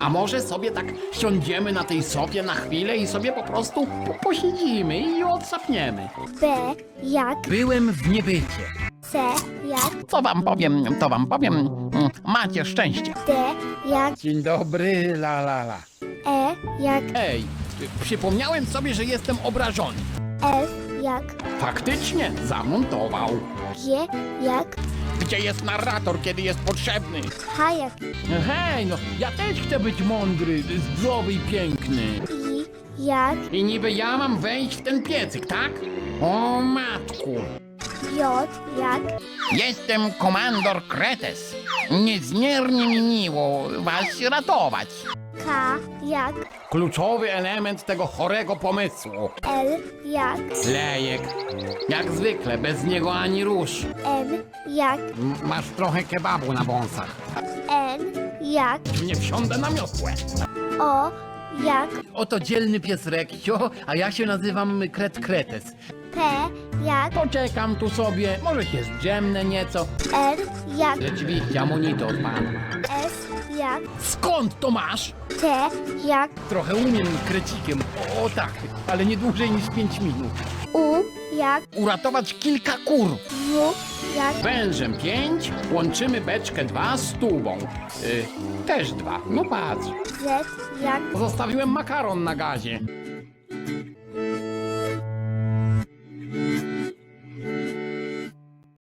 A może sobie tak siądziemy na tej sofie na chwilę i sobie po prostu po posiedzimy i odsapniemy. B jak Byłem w niebycie. C jak Co wam powiem, to wam powiem. Mm, Macie szczęście. D jak Dzień dobry, la la la. E jak Ej, przypomniałem sobie, że jestem obrażony. F jak Faktycznie zamontował. G jak Gdzie jest narrator, kiedy jest potrzebny? H jak Hej, no ja też chcę być mądry, zdrowy i piękny. I jak I niby ja mam wejść w ten piecyk, tak? O matku. J jak Jestem komandor Kretes. Niezmiernie mi miło was ratować. K jak Kluczowy element tego chorego pomysłu. L jak Lejek. Jak zwykle, bez niego ani rusz. M jak M- Masz trochę kebabu na wąsach. N jak Nie wsiądę na miotłę. O jak Oto dzielny pies Reksio, a ja się nazywam Kret Kretes. P jak Poczekam tu sobie, może się zdrzemnę nieco. R jak Rzeczywiście, amonito odpadł. Skąd to masz? T jak Trochę umiem krecikiem, o tak, ale nie dłużej niż 5 minut. U jak Uratować kilka kur. W jak Wężem 5, łączymy beczkę 2 z tubą. Y, też dwa, no patrz. Z jak Zostawiłem makaron na gazie.